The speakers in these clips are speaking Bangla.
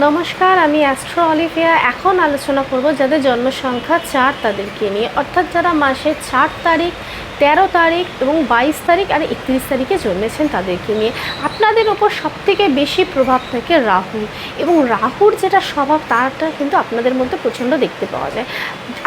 নমস্কার, আমি অ্যাস্ট্রো অলিভিয়া এখন আলোচনা করব যাদের জন্ম সংখ্যা চার তাদেরকে নিয়ে। অর্থাৎ যারা মাসে চার তারিখ, তেরো তারিখ এবং বাইশ তারিখ আর একত্রিশ তারিখে জন্মেছেন তাদেরকে নিয়ে। আপনাদের ওপর সবথেকে বেশি প্রভাব থাকে রাহু এবং রাহুর যেটা স্বভাব, তারটা কিন্তু আপনাদের মধ্যে প্রচণ্ড দেখতে পাওয়া যায়।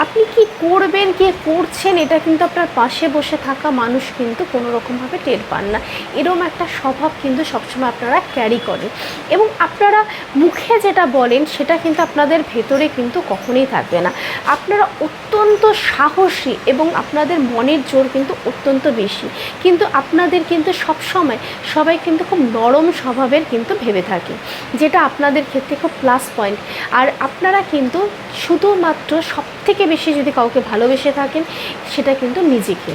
আপনি করবেন কি করছেন, এটা কিন্তু আপনার পাশে বসে থাকা মানুষ কিন্তু কোনো রকমভাবে টের পান না। এরম একটা স্বভাব কিন্তু সবসময় আপনারা ক্যারি করেন। এবং আপনারা মুখে যেটা বলেন, সেটা কিন্তু আপনাদের ভেতরে কিন্তু কখনোই থাকবে না। আপনারা অত্যন্ত সাহসী এবং আপনাদের মনের জোর কিন্তু অত্যন্ত বেশি। কিন্তু আপনাদের কিন্তু সব সময় সবাই কিন্তু খুব নরম স্বভাবের কিন্তু ভেবে থাকে, যেটা আপনাদের ক্ষেত্রে খুব প্লাস পয়েন্ট আর আপনারা কিন্তু শুধুমাত্র সব থেকে বেশি যদি কাউকে ভালোবেসে থাকেন, সেটা কিন্তু নিজেকে।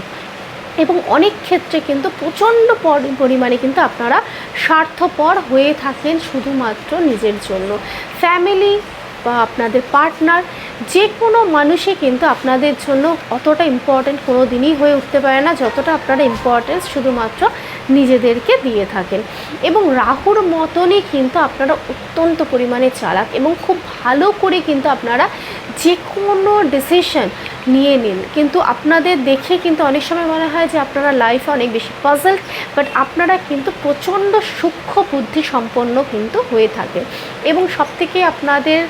এবং অনেক ক্ষেত্রে কিন্তু প্রচণ্ড পরিমাণে কিন্তু আপনারা স্বার্থপর হয়ে থাকেন শুধুমাত্র নিজের জন্য। ফ্যামিলি বা আপনাদের পার্টনার যে কোনো মানুষই কিন্তু আপনাদের জন্য অতটা ইম্পর্ট্যান্ট কোনো দিনই হয়ে উঠতে পারে না, যতটা আপনারা ইম্পর্টেন্স শুধুমাত্র নিজেদেরকে দিয়ে থাকেন। এবং রাহুর মতনই কিন্তু আপনারা অত্যন্ত পরিমাণে চালাক এবং খুব ভালো করে কিন্তু আপনারা যে কোনো ডিসিশন নিয়ে নিন। কিন্তু আপনাদের দেখে কিন্তু অনেক সময় মনে হয় যে আপনারা লাইফে অনেক বেশি পাজল বাট আপনারা কিন্তু প্রচণ্ড সূক্ষ্ম বুদ্ধি সম্পন্ন কিন্তু হয়ে থাকে এবং সবথেকে আপনাদের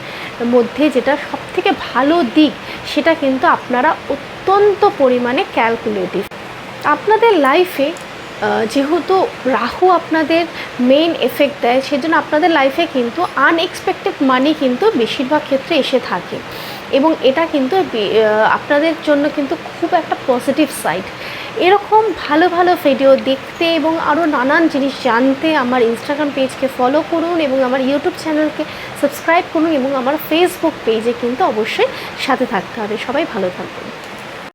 মধ্যে যেটা সবথেকে ভালো দিক, সেটা কিন্তু আপনারা অত্যন্ত পরিমাণে ক্যালকুলেটিভ আপনাদের লাইফে যেহেতু রাহু আপনাদের মেইন এফেক্ট দেয়, সেজন্য আপনাদের লাইফে কিন্তু আনএক্সপেক্টেড মানি কিন্তু বেশিরভাগ ক্ষেত্রে এসে থাকে। এবং এটা কিন্তু আপনাদের জন্য কিন্তু খুব একটা পজিটিভ সাইড এরকম ভালো ভালো ভিডিও দেখতে এবং আরও নানান জিনিস জানতে আমার ইনস্টাগ্রাম পেজকে ফলো করুন এবং আমার ইউটিউব চ্যানেলকে সাবস্ক্রাইব করুন এবং আমার ফেসবুক পেজে কিন্তু অবশ্যই সাথে থাকতে হবে। সবাই ভালো থাকবেন।